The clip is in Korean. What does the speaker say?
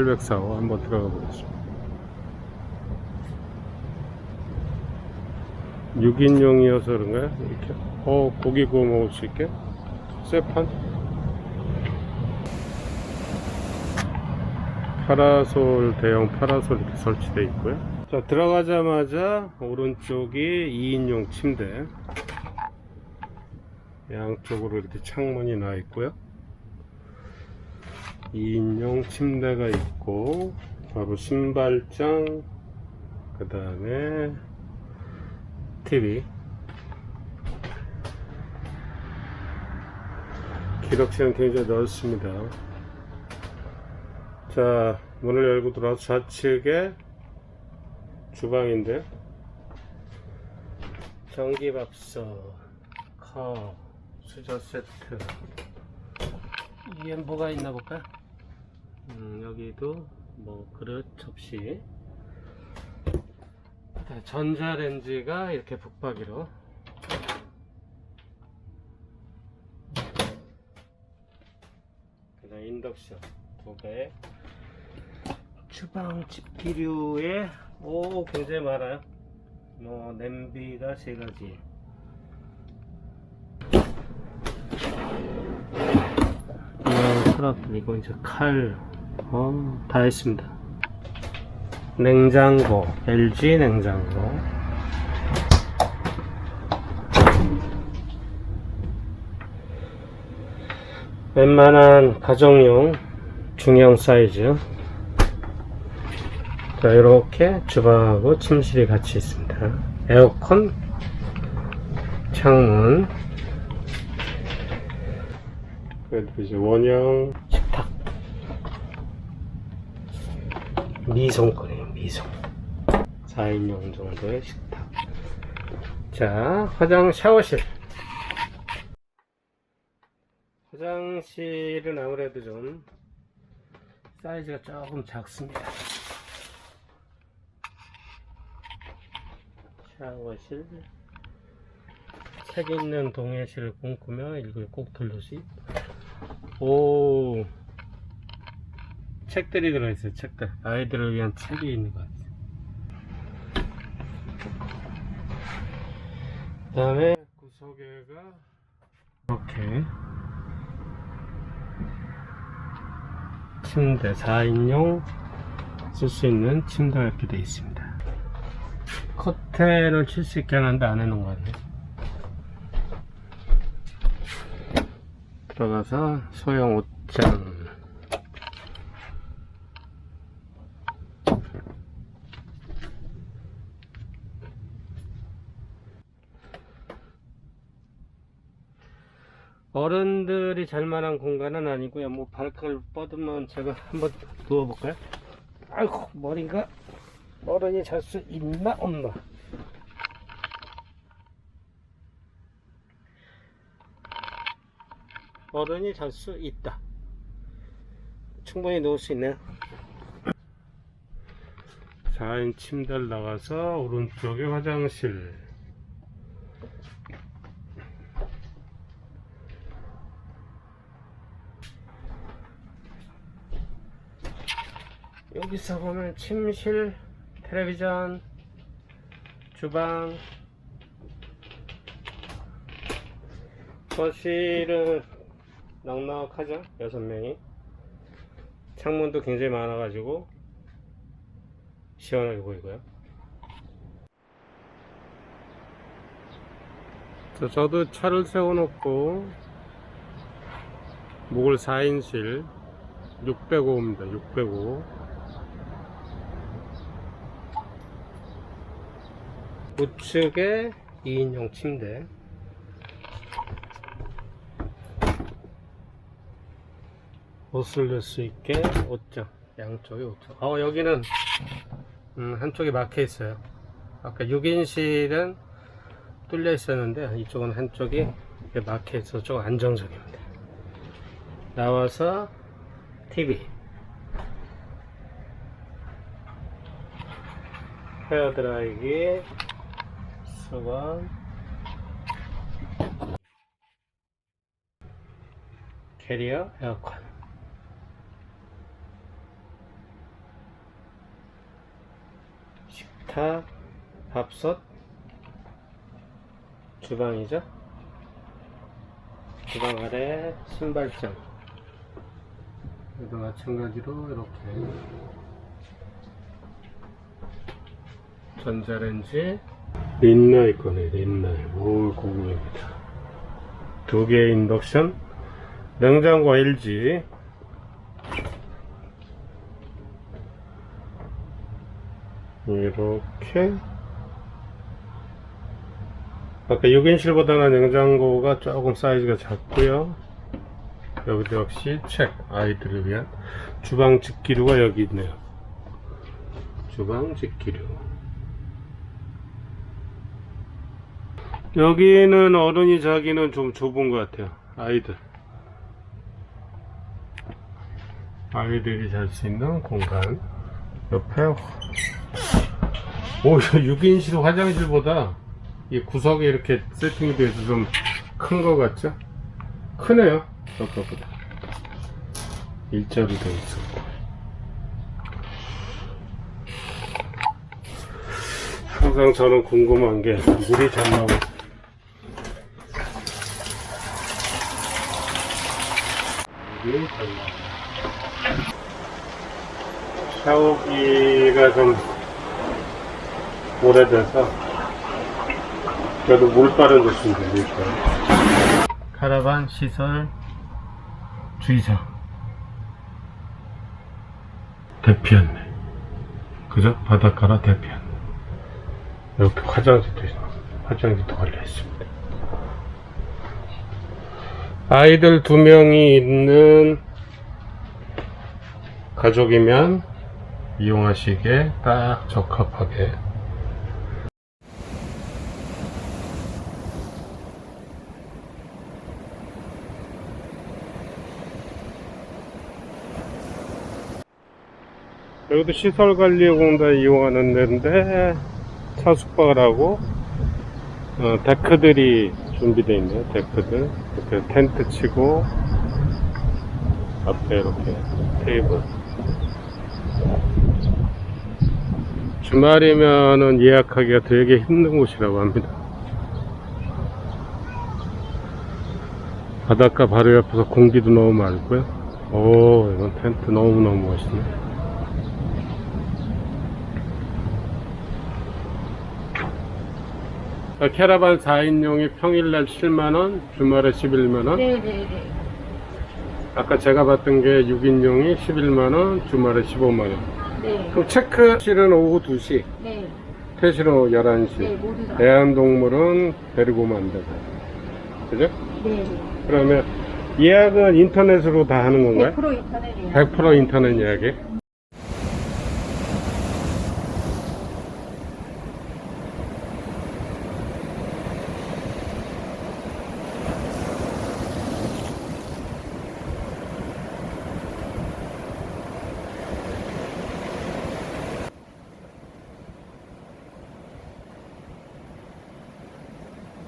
6인용 845 한번 들어가 보겠습니다. 6인용이어서 그런가요? 이렇게. 어, 고기 구워 먹을 수 있게. 쇠판. 파라솔, 대형 파라솔 이렇게 설치되어 있고요. 자, 들어가자마자 오른쪽이 2인용 침대. 양쪽으로 이렇게 창문이 나 있고요. 2인용 침대가 있고, 바로 신발장, 그 다음에 TV. 기록실은 굉장히 넓습니다. 자, 문을 열고 들어와서 좌측에 주방인데, 전기밥솥, 컵, 수저 세트. 이게 뭐가 있나 볼까? 음, 여기도 뭐 그릇, 접시. 네, 전자레인지가 이렇게 북박이로. 그다음 인덕션 두개 주방 집기류에 오 굉장히 많아요. 뭐 냄비가 세 가지. 이거 트럭 그리고 이제 칼 어, 다 했습니다 냉장고, LG 냉장고. 웬만한 가정용 중형 사이즈. 자, 이렇게 주방하고 침실이 같이 있습니다. 에어컨, 창문, 그리고 이제 원형 식탁. 미성거리에요 미성 4인용 정도의 식탁. 자 화장 샤워실. 화장실은 아무래도 좀 사이즈가 조금 작습니다. 샤워실. 책 있는 동해실을 꿈꾸며 이걸 꼭 들르시 오 책들이 들어있어요 책들. 아이들을 위한 책이 있는 것 같아요. 그 다음에 구석에가 이렇게 침대 4인용 쓸 수 있는 침대가 이렇게 되어 있습니다. 커튼을 칠 수 있게 하는데 안 해놓은 것 같네요. 들어가서 소형 옷장 어른들이 잘 만한 공간은 아니고요. 뭐 발칼 뻗으면 제가 한번 누워볼까요? 아이고 머리가 어른이 잘 수 있나 없나? 어른이 잘 수 있다. 충분히 누울 수 있네요. 4인 침대를 나가서 오른쪽에 화장실. 여기서 보면 침실, 텔레비전, 주방, 거실은 넉넉하죠? 여섯 명이. 창문도 굉장히 많아가지고 시원하게 보이고요. 자, 저도 차를 세워놓고 묵을 4인실 605입니다. 605. 우측에 2인용 침대. 옷을 넣을 수 있게 옷장 양쪽에 옷장. 어 여기는 음, 한쪽이 막혀 있어요. 아까 6인실은 뚫려 있었는데 이쪽은 한쪽이 막혀 있어서 좀 안정적입니다. 나와서 TV 헤어드라이기 들어가 캐리어 에어컨. 식탁 밥솥 주방이죠? 주방 아래 신발장. 여기도 마찬가지로 이렇게 전자렌지 린나이 거네 린나이. 올 고급입니다. 두 개의 인덕션. 냉장고 LG 이렇게. 아까 6인실보다는 냉장고가 조금 사이즈가 작고요. 여기도 역시 책 아이들을 위한 주방 집기류가 여기 있네요. 주방 집기류 여기는 어른이 자기는 좀 좁은 것 같아요. 아이들. 아이들이 잘 수 있는 공간. 옆에 오 6인실 화장실보다 이 구석이 이렇게 세팅이 돼서 좀 큰 것 같죠? 크네요. 아까보다. 일자로 돼 있었고. 항상 저는 궁금한 게 물이 잘 나오고 잘 나오고 샤워기가 좀 오래돼서 그래도 물 빠른 데좀 되니까. 카라반 시설 주의사. 대피했네. 그죠? 바닷가라 대피했네. 이렇게 화장실도 있- 화장실도 걸려 있습니다 아이들 두 명이 있는 가족이면 이용하시기에 딱 적합하게. 여기도 시설관리공단 이용하는 데인데 차 숙박을 하고 어, 데크들이 준비되어 있네요 데크들 이렇게 텐트 치고 앞에 이렇게 테이블. 주말이면은 예약하기가 되게 힘든 곳이라고 합니다. 바닷가 바로 옆에서 공기도 너무 맑고요. 오 이건 텐트 너무너무 멋있네 캐러반 4인용이 평일날 7만원, 주말에 11만원. 네네네. 아까 제가 봤던 게 6인용이 11만원, 주말에 15만원. 네. 그럼 체크실은 오후 2시, 네. 퇴실은 오후 11시. 네, 모두 다. 애완동물은 데리고 오면 안 되고. 그죠? 네. 그러면 예약은 인터넷으로 다 하는 건가요? 100% 인터넷이에요. 100% 인터넷 예약이?